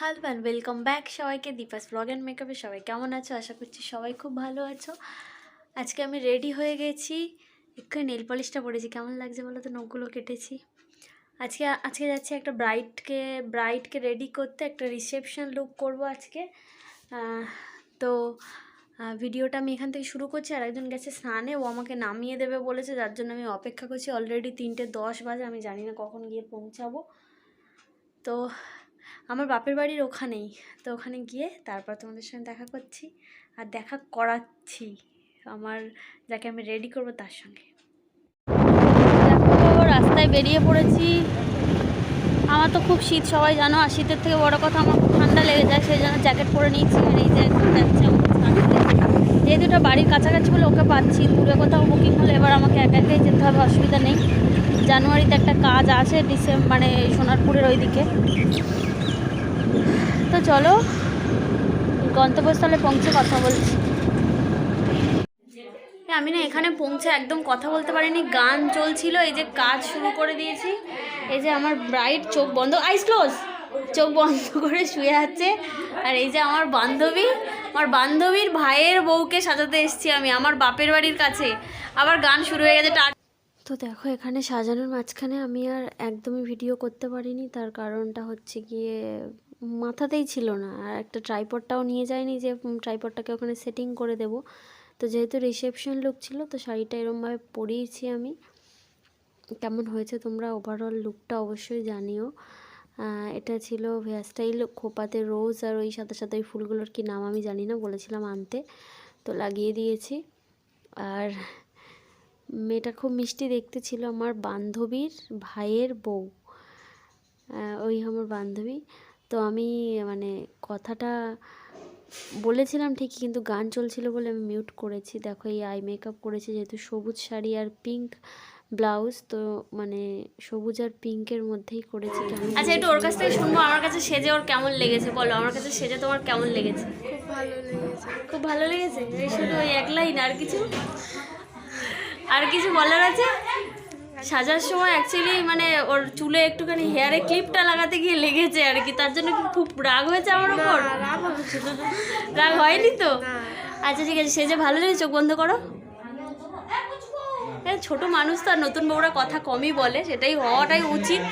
Hello and welcome back সবাইকে Deepa's blog and মেকআপে সবাই কেমন আছো? আশা করছি সবাই খুব ভালো আছো। আজকে আমি রেডি হয়ে গেছি। একটু নেল পলিশটা পরেছি। কেমন লাগছে বলো তো? নখগুলো কেটেছি। আজকে আজকে যাচ্ছি একটা ব্রাইডকে ব্রাইডকে রেডি করতে, একটা রিসেপশন লুক করব আজকে। তো ভিডিওটা আমি এখান থেকে শুরু করছি। আর একজন গেছে স্নানে। ও আমাকে নামিয়ে দেবে বলেছে। যার জন্য আমি অপেক্ষা করছি। অলরেডি তিনটে দশ বাজে। আমি জানি না কখন গিয়ে পৌঁছাবো। তো আমার বাপের বাড়ির ওখানেই। তো ওখানে গিয়ে তারপর তোমাদের সঙ্গে দেখা করছি আর দেখা করাচ্ছি আমার, যাকে আমি রেডি করব তার সঙ্গে। রাস্তায় বেরিয়ে পড়েছি। আমার তো খুব শীত, সবাই জানো, আর শীতের থেকে বড় কথা আমার ঠান্ডা লেগে যায়, সেই জন্য জ্যাকেট পরে নিয়েছি আর এই যাচ্ছে। যেহেতু এটা বাড়ির কাছাকাছি বলে ওকে পাচ্ছি, দূরে কোথাও বুকিং হলে এবার আমাকে একা একাই যেতে হবে, অসুবিধা নেই। জানুয়ারিতে একটা কাজ আছে ডিসেম্বর মানে সোনারপুরের ওইদিকে। তো চলো গন্তব্যস্থলে পৌঁছে কথা বলছি। এ, আমি না এখানে পৌঁছে একদম কথা বলতে পারিনি গান চলছিল এই যে কাজ শুরু করে দিয়েছি। এই যে আমার ব্রাইট চোখ বন্ধ আইস ক্লোজ চোখ বন্ধ করে শুয়ে আছে। আর এই যে আমার বান্ধবী আমার বান্ধবীর ভাইয়ের বউকে সাজাতে এসেছি আমি আমার বাপের বাড়ির কাছে। আবার গান শুরু হয়ে গেছে টা- তো দেখো এখানে সাজানোর মাঝখানে আমি আর একদমই ভিডিও করতে পারিনি তার কারণটা হচ্ছে গিয়ে মাথাতেই ছিল না। আর একটা ট্রাইপডটাও নিয়ে যায়নি যে ট্রাইপডটাকে ওখানে সেটিং করে দেব। তো যেহেতু রিসেপশন লুক ছিল, তো শাড়িটা এরমভাবে পরিয়েছি আমি। কেমন হয়েছে তোমরা ওভারঅল লুকটা অবশ্যই জানিও। এটা ছিল হেয়ার স্টাইল, খোপাতে রোজ আর ওই সাথে সাথে ওই ফুলগুলোর কি নাম আমি জানি না, বলেছিলাম আনতে। তো লাগিয়ে দিয়েছি। আর মেয়েটা খুব মিষ্টি দেখতে ছিল আমার বান্ধবীর ভাইয়ের বউ। ওই আমার বান্ধবী। তো আমি মানে কথাটা বলেছিলাম ঠিকই কিন্তু গান চলছিল বলে আমি মিউট করেছি। দেখো এই আই মেকআপ করেছি যেহেতু সবুজ শাড়ি আর পিঙ্ক ব্লাউজ তো মানে সবুজ আর পিঙ্কের মধ্যেই করেছি আচ্ছা একটু ওর কাছ থেকে শুনব আমার কাছে সেজে ওর কেমন লেগেছে বলো? আমার কাছে সেজে তোমার কেমন লেগেছে? খুব ভালো লেগেছে। খুব ভালো লেগেছে? শুধু ওই এক লাইন আর কিছু? আর কিছু বলার আছে? সাজার সময় অ্যাকচুয়ালি মানে ওর চুলে একটুখানি হেয়ারে ক্লিপটা লাগাতে গিয়ে লেগেছে আর কি তার জন্য কি খুব রাগ হয়েছে আমার ওপর রাগ হয়নি তো? আচ্ছা ঠিক আছে সে যে ভালো লেগেছে চোখ বন্ধ করো। হ্যাঁ ছোটো মানুষ তো আর নতুন বউরা কথা কমই বলে সেটাই হওয়াটাই উচিত।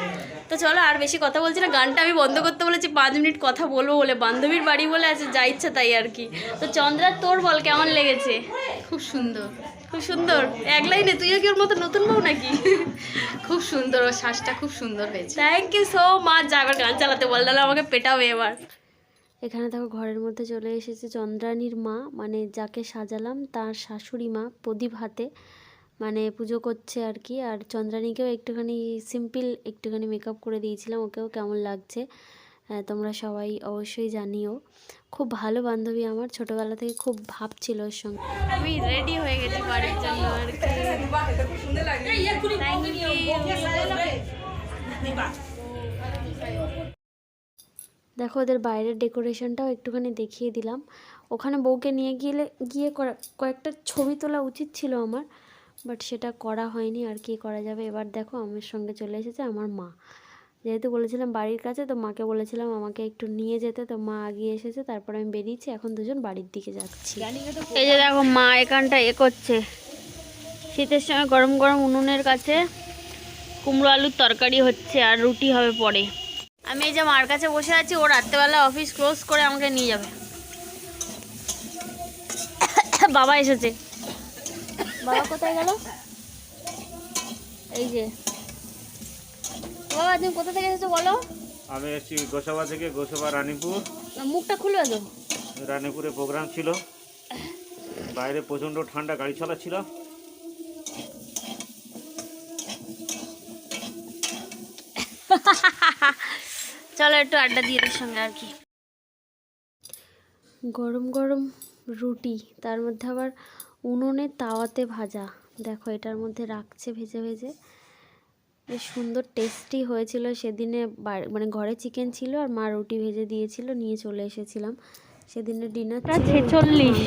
তো চলো আর বেশি কথা বলছি না গানটা আমি বন্ধ করতে বলেছি পাঁচ মিনিট কথা বলব বলে বান্ধবীর বাড়ি বলে আছে যা ইচ্ছা তাই আর কি। তো চন্দ্রা তোর বল কেমন লেগেছে? খুব সুন্দর। খুব সুন্দর? এক লাইনে তুইও কি ওর মতো নতুন বউ নাকি? খুব সুন্দর ওর শ্বাসটা খুব সুন্দর হয়েছে। থ্যাংক ইউ সো মাচ যা এবার গান চালাতে বল নাহলে আমাকে পেটাবে এবার। এখানে দেখো ঘরের মধ্যে চলে এসেছে চন্দ্রানীর মা মানে যাকে সাজালাম তার শাশুড়ি মা প্রদীপ হাতে। মানে পুজো করছে আর কি। আর চন্দ্রানীকেও একটুখানি সিম্পল একটুখানি মেকআপ করে দিয়েছিলাম ওকেও কেমন লাগছে তোমরা সবাই অবশ্যই জানিও। খুব ভালো বান্ধবী আমার ছোটবেলা থেকে খুব ভাব ছিল ওর সঙ্গে। আমি রেডি হয়ে গেছি বাড়ির জন্য আর কি। দেখো ওদের বাইরের ডেকোরেশনটাও একটুখানি দেখিয়ে দিলাম। ওখানে বউকে নিয়ে গেলে গিয়ে কয়েকটা ছবি তোলা উচিত ছিল আমার। বাট সেটা করা হয়নি, আর কি করা যাবে? এবার দেখো, আমার সঙ্গে চলে এসেছে আমার মা। যেহেতু বলেছিলাম বাড়ির কাছে, তো মাকে বলেছিলাম আমাকে একটু নিয়ে যেতে। তো মা আগিয়ে এসেছে, তারপর আমি বেরিয়েছি, এখন দুজন বাড়ির দিকে যাচ্ছি। এই যে দেখো, মা এখানটা এ করছে। শীতের সময় গরম গরম উনুনের কাছে কুমড়ো আলুর তরকারি হচ্ছে, আর রুটি হবে পরে। আমি এই যে মার কাছে বসে আছি, ও রাত্রেবেলা অফিস ক্লোজ করে আমাকে নিয়ে যাবে। বাবা এসেছে। বাবা কোথায় গেল? এই যে। বাবা তুমি কোথা থেকে এসেছ বলো? আমি এসেছি গোসাবা থেকে গোসাবা রানীপুর। মুখটা খুলবে তো রানীপুরে প্রোগ্রাম ছিল। বাইরে প্রচণ্ড ঠান্ডা গাড়ি চালাচ্ছিল চলো একটু আড্ডা দিয়ে সঙ্গে আর কি। গরম গরম রুটি তার মধ্যে আবার উনুনে তাওয়াতে ভাজা। দেখো এটার মধ্যে রাখছে ভেজে ভেজে। বেশ সুন্দর টেস্টি হয়েছিল। সেদিনে মানে ঘরে চিকেন ছিল আর মা রুটি ভেজে দিয়েছিল নিয়ে চলে এসেছিলাম। সেদিনে ডিনার ছেচল্লিশ।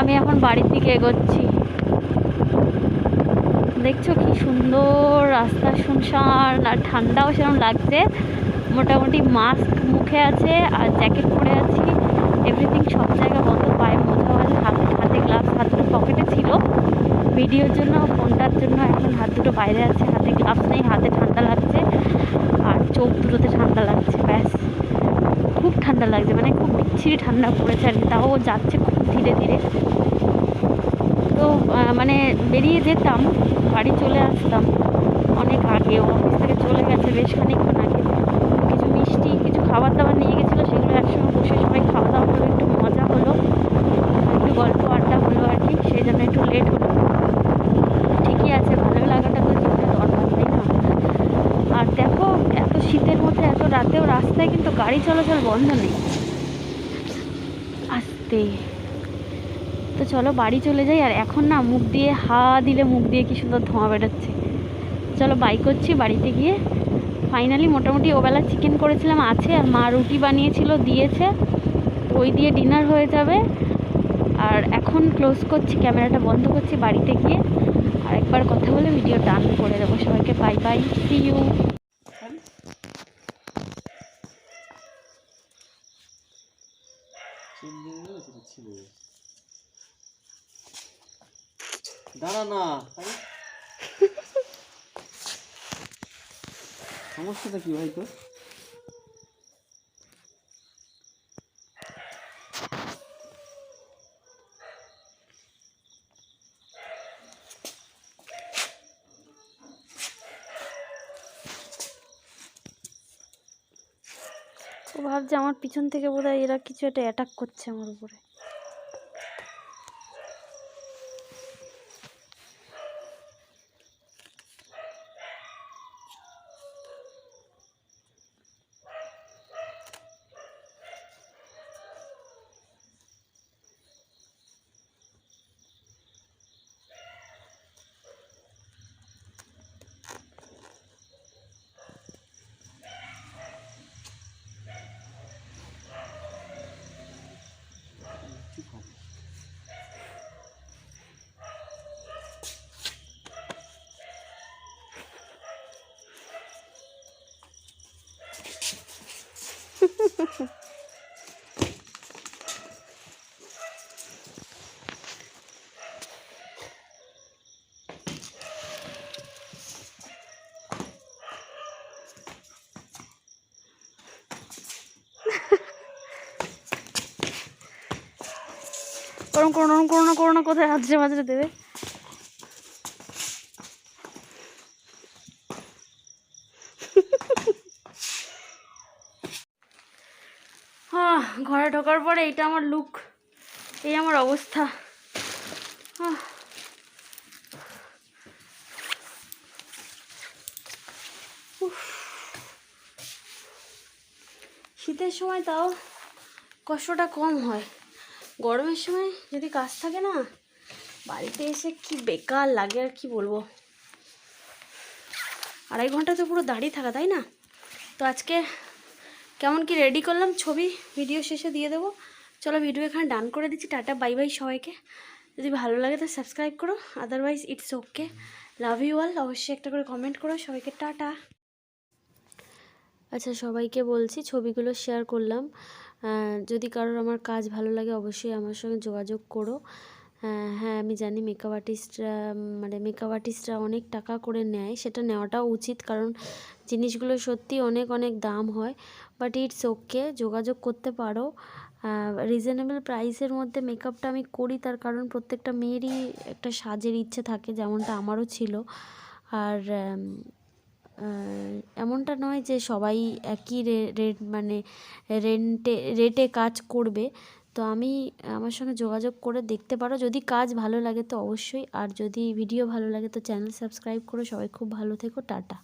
আমি এখন বাড়ির দিকে এগোচ্ছি। দেখছ কি সুন্দর রাস্তা শুনশান আর ঠান্ডাও সেরকম লাগছে। মোটামুটি মাস্ক মুখে আছে আর জ্যাকেট পরে আছি। এভরিথিং সব জায়গা বন্ধ পায়ে মোজা আছে হাতে হাতে গ্লাভস হাত দুটো পকেটে ছিল। ভিডিওর জন্য ফোনটার জন্য এখন হাত দুটো বাইরে আছে। হাতে গ্লাভস নেই, হাতে ঠান্ডা লাগছে আর চোখ দুটোতে ঠান্ডা লাগছে, ব্যাস। খুব ঠান্ডা লাগছে মানে খুব বিচ্ছিরি ঠান্ডা পড়েছে আর কি, তাও যাচ্ছে খুব ধীরে ধীরে। তো মানে বেরিয়ে যেতাম, বাড়ি চলে আসতাম অনেক আগে। অফিস থেকে চলে গেছে বেশ খানিকক্ষণ আগে। কিছু মিষ্টি, কিছু খাবার দাবার নিয়ে গেছিল, সেগুলো একসঙ্গে বসে সবাই খাওয়া দাওয়া করল একটু মজা হলো একটু গল্প আড্ডা হলো সেই জন্য একটু লেট হলো। ঠিকই আছে, ভালো লাগাটা তো জীবনে দরকার, তাই না? আর দেখো, এত শীতের মধ্যে, এত রাতেও রাস্তায় কিন্তু গাড়ি চলাচল বন্ধ নেই। আস্তে। তো চলো, বাড়ি চলে যাই, আর এখন না মুখ দিয়ে হা দিলে মুখ দিয়ে কি সুন্দর ধোঁয়া বেরোচ্ছে। চলো বাই করছি বাড়িতে গিয়ে। ফাইনালি মোটামুটি ওবেলা চিকেন করেছিলাম, আছে, আর মা রুটি বানিয়েছিল, দিয়েছে। ওই দিয়ে ডিনার হয়ে যাবে। আর এখন ক্লোজ করছি ক্যামেরাটা বন্ধ করছি বাড়িতে গিয়ে। আর একবার কথা বলে ভিডিও ডান করে দেবো। সবাইকে বাই বাই সি ইউ সমস্যাটা কি ভাই তোর? ভাবছে আমার পিছন থেকে বোধহয় এরা কিছু একটা অ্যাটাক করছে আমার উপরে। ওরম করো না ওরম না কোথায় হাজরে মাঝরে দেবে? আহ, ঘরে ঢোকার পরে এইটা আমার লুক এই আমার অবস্থা। শীতের সময় তাও কষ্টটা কম হয়। গরমের সময় যদি কাজ থাকে না বাড়িতে এসে কি বেকার লাগে আর কি বলব। আড়াই ঘণ্টা তো পুরো দাঁড়িয়ে থাকা তাই না? তো আজকে কেমন কি রেডি করলাম? ছবি ভিডিও শেষে দিয়ে দেবো। চলো ভিডিও এখানে ডান করে দিচ্ছি। টাটা বাই বাই সবাইকে। যদি ভালো লাগে তো সাবস্ক্রাইব করো। Otherwise it's okay love you all অবশ্যই একটা করে কমেন্ট করো। সবাইকে টাটা। আচ্ছা সবাইকে বলছি, ছবিগুলো শেয়ার করলাম। যদি কারোর আমার কাজ ভালো লাগে, অবশ্যই আমার সঙ্গে যোগাযোগ করো। হ্যাঁ আমি জানি মেকআপ আর্টিস্টরা মানে মেকআপ আর্টিস্টরা অনেক টাকা করে নেয়, সেটা নেওয়াটাও উচিত কারণ জিনিসগুলো সত্যি অনেক অনেক দাম হয় বাট ইটস ওকে যোগাযোগ করতে পারো। রিজনেবল প্রাইসের মধ্যে মেকআপটা আমি করি, তার কারণ প্রত্যেকটা মেয়েরই একটা সাজের ইচ্ছে থাকে, যেমনটা আমারও ছিল। আর এমনটা নয় যে সবাই একই রেট মানে রেন্টে রেটে কাজ করবে তো আমি, আমার সঙ্গে যোগাযোগ করে দেখতে পারো। যদি কাজ ভালো লাগে তো অবশ্যই। আর যদি ভিডিও ভালো লাগে তো চ্যানেল সাবস্ক্রাইব করো। সবাই খুব ভালো থেকো। টাটা।